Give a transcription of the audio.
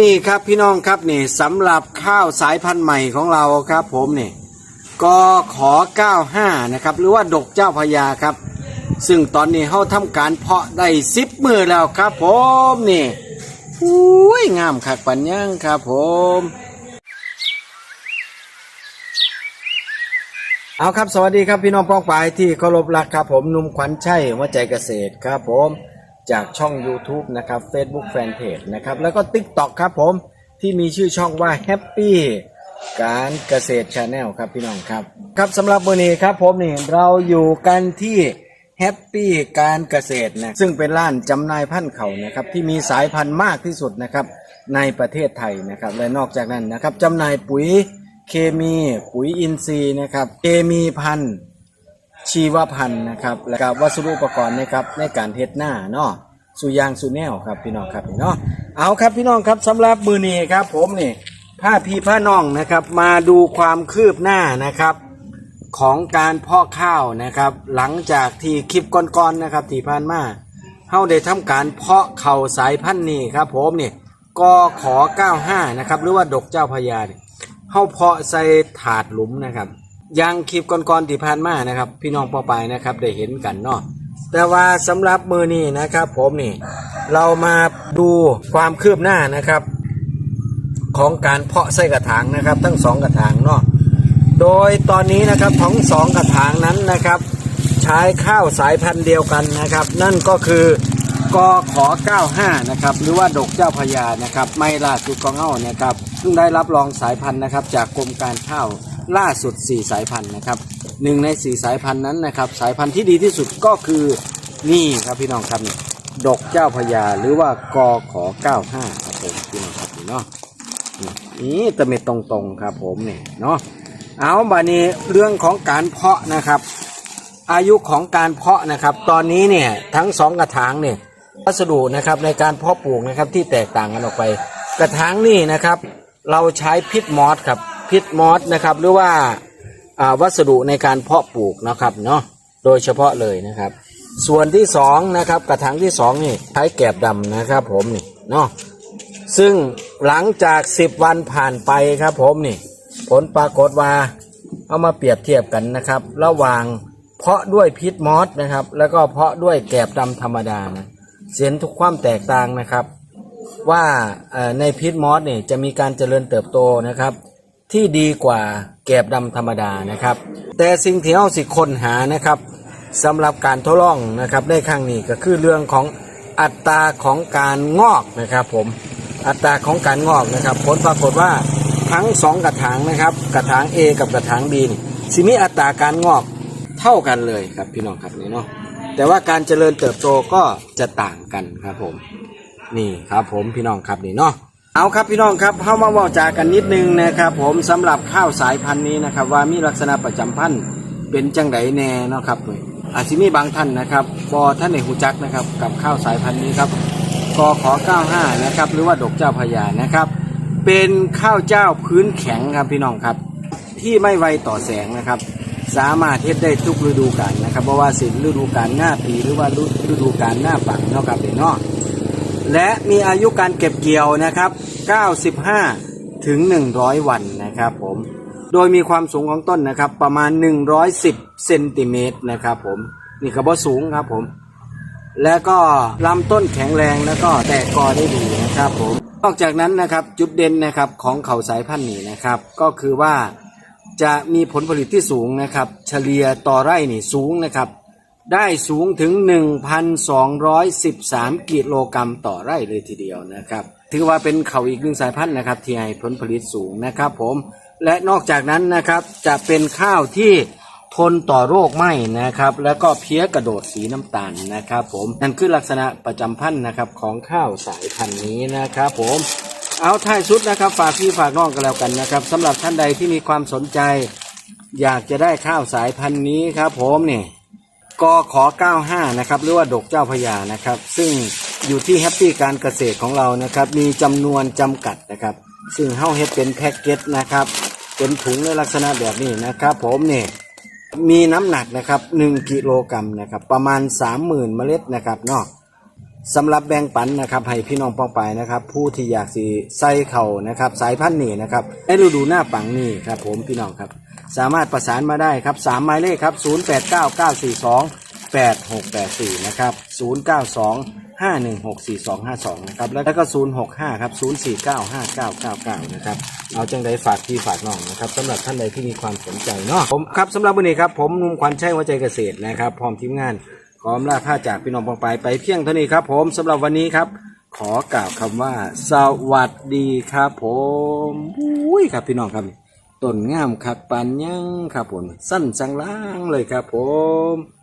นี่ครับพี่น้องครับนี่สำหรับข้าวสายพันธุ์ใหม่ของเราครับผมนี่ก็ขอ 95 นะครับ หรือว่าดกเจ้าพญาครับ ซึ่งตอนนี้เขาทำการเพาะได้สิบมือแล้วครับผมนี่อุ้ยงามคักปัญญังครับผมเอาครับสวัสดีครับพี่น้องป้องปายที่เคารพรักครับผมหนุ่มขวัญชัยหัวใจเกษตรครับผม จากช่อง YouTube นะครับ Facebook Fanpage นะครับ แล้วก็ TikTok ครับผมที่มีชื่อช่องว่า Happy การเกษตร Channel ครับพี่น้องครับครับสำหรับวันนี้ครับผมนี่เราอยู่กันที่ Happy การเกษตรนะซึ่งเป็นร้านจำหน่ายพันธุ์เขานะครับที่มีสายพันธุ์มากที่สุดนะครับในประเทศไทยนะครับและนอกจากนั้นนะครับจำหน่ายปุ๋ยเคมีปุ๋ยอินทรีย์นะครับเคมีพันธุ์ ชีวพันธุ์นะครับและก็วัสดุอุปกรณ์นะครับในการเฮ็ดหน้าเนาะสุยางสุแนวครับพี่น้องครับเนาะเอาครับพี่น้องครับสำหรับมือนี้ครับ ผมนี่ผ้าพี่ผ้าน้องนะครับมาดูความคืบหน้านะครับของการเพาะข้าวนะครับ หลังจากที่คลิปก่อนๆนะครับที่ผ่านมาเฮาได้ทำการเพาะเข่าสายพันธุ์นี้ครับ ผมนี่กขอ95นะครับหรือว่าดกเจ้าพญาเนี่ยเฮาเพาะใส่ถาดหลุมนะครับ อยังคลิปก่อนๆที่ผ่านมานะครับ พี่น้องปอไปนะครับ ได้เห็นกันเนาะแต่ว่าสำหรับมือนี้นะครับ ผมนี่เรามาดูความคืบหน้านะครับ ของการเพาะใส่กระถางนะครับ ทั้งสองกระถางเนาะโดยตอนนี้นะครับทั้งสองกระถางนั้นนะครับ ใช้ข้าวสายพันธุ์เดียวกันนะครับ นั่นก็คือกอขอ 95 นะครับ หรือว่าดกเจ้าพญานะครับ ไม่ล่าสุดของเฮานะครับซึ่งได้รับรองสายพันธุ์นะครับ จากกรมการข้าว ล่าสุด 4 สายพันธุ์นะครับหนึ่งใน 4 สายพันธุ์นั้นนะครับ สายพันธุ์ที่ดีที่สุดก็คือนี่ครับพี่น้องครับนี่ดกเจ้าพญาหรือว่ากขอ95ครับผมพี่น้องครับนี่เนาะนี่ตะเม็ดตรงๆครับผมเนี่ยเนาะเอาบานี้เรื่องของการเพาะนะครับ อายุของการเพาะนะครับ ตอนนี้เนี่ยทั้งสองกระถางเนี่ยวัสดุนะครับในการเพาะปลูกนะครับที่แตกต่างกันออกไป กระถางนี่นะครับ เราใช้พิษมอสครับ พิษมอสนะครับ หรือว่าาวัสดุในการเพาะปลูกนะครับเนาะโดยเฉพาะเลยนะครับ ส่วนที่สองนะครับกระถางที่สองนี่ใช้แกบดำนะครับผมนี่เนาะซึ่งหลังจาก10วันผ่านไปครับผมนี่ ผลปรากฏว่าเอามาเปรียบเทียบกันนะครับ ระหว่างเพาะด้วยพิษมอสนะครับ แล้วก็เพาะด้วยแกบดำธรรมดานะเสียนทุกความแตกต่างนะครับ ว่าในพิษมอสเนี่ยจะมีการเจริญเติบโตนะครับ ที่ดีกว่าแกบดำธรรมดานะครับ แต่สิ่งที่เอาสิคนหานะครับสำหรับการทดลองนะครับในครั้งนี้ก็คือเรื่องของอัตราของการงอกนะครับ ผมอัตราของการงอกนะครับ ผลปรากฏว่าทั้งสองกระถางนะครับ กระถาง A กับกระถาง B นี่สิมีอัตราการงอกเท่ากันเลยครับพี่น้องครับนี่เนาะแต่ว่าการเจริญเติบโตก็จะต่างกันครับผมนี่ครับผมพี่น้องครับนี่เนาะ เอาครับพี่น้องครับเข้ามาบอกจากันนิดนึงนะครับผมสำหรับข้าวสายพันธุ์นี้นะครับ ว่ามีลักษณะประจำพันธุ์เป็นจังไดแน่นะครับอาจจะมีบางท่านนะครับบอท่านในหูจักนะครับ กับข้าวสายพันธุ์นี้ครับกอขอ95นะครับหรือว่าดอกเจ้าพญานะครับ เป็นข้าวเจ้าพื้นแข็งครับพี่น้องครับ ที่ไม่ไวต่อแสงนะครับ สามารถเฮ็ดได้ทุกฤดูกาลนะครับเพราะว่าสิฤดูกาลหน้าปีหรือว่าฤดูกาลหน้าปังเนาะครับเดี๋ยวเนาะ และมีอายุการเก็บเกี่ยวนะครับ 95 ถึง 100 วันนะครับผม โดยมีความสูงของต้นนะครับ ประมาณ 110 เซนติเมตรนะครับผม นี่ก็บ่สูงครับผม แล้วก็ลำต้นแข็งแรงแล้วก็แตกกอได้ดีนะครับผม นอกจากนั้นนะครับจุดเด่นนะครับของเขาสายพันธุ์นี้นะครับ ก็คือว่าจะมีผลผลิตที่สูงนะครับ เฉลี่ยต่อไร่นี่สูงนะครับ ได้สูงถึง 1,213 กิโลกรัมต่อไร่เลยทีเดียวนะครับ ถือว่าเป็นเขาอีกหนึ่งสายพันธุ์นะครับ ที่ให้ผลผลิตสูงนะครับผม และนอกจากนั้นนะครับจะเป็นข้าวที่ทนต่อโรคไหมนะครับ แล้วก็เพี้ยกระโดดสีน้ำตาลนะครับผมนั่นคือลักษณะประจำพันธุ์นะครับของข้าวสายพันธุ์นี้นะครับผมเอาท้ายสุดนะครับ ฝากพี่ฝากน้องกันแล้วกันนะครับสำหรับท่านใดที่มีความสนใจ อยากจะได้ข้าวสายพันธุ์นี้ครับผมเนี่ย กขอ 95 นะครับ หรือว่าดกเจ้าพญานะครับ ซึ่งอยู่ที่แฮปปี้การเกษตรของเรานะครับ มีจำนวนจำกัดนะครับ ซึ่งเฮาเฮ็ดเป็นแพ็กเกจนะครับ เป็นถุงในลักษณะแบบนี้นะครับ ผมเนี่ยมีน้ำหนักนะครับ 1 กิโลกรัมนะครับ ประมาณ 30,000 เมล็ดนะครับเนาะสำหรับแบ่งปันนะครับให้พี่น้องป้องไปนะครับ ผู้ที่อยากสีใส่เข่านะครับ สายพันธุ์นี่นะครับในฤดูหน้าปังนี่ครับ ผมพี่น้องครับ สามารถประสานมาได้ครับสามหมายเลขครับ 0 8 9 9 4 2 8 6 8 4 นะครับ 0 9 2 5 1 6 4 2 5 2 นะครับ แล้วก็ 0 6 5 ครับ 0 4 9 5 9 9 9 นะครับ เอาจังใดฝากพี่ฝากน้องนะครับสำหรับท่านใดที่มีความสนใจเนาะผมครับสำหรับวันนี้ครับ ผมนุ่มขวัญชัยหัวใจเกษตรนะครับ พร้อมทีมงานขออำลาผ้าจากพี่น้องปองไปไปเพียงเท่านี้ครับ ผมสำหรับวันนี้ครับ ขอกล่าวคำว่า สวัสดีครับ ผมอุ้ยครับพี่น้องครับ ต้นงามคักปานยังครับผมสั้นจังล่างเลยครับผม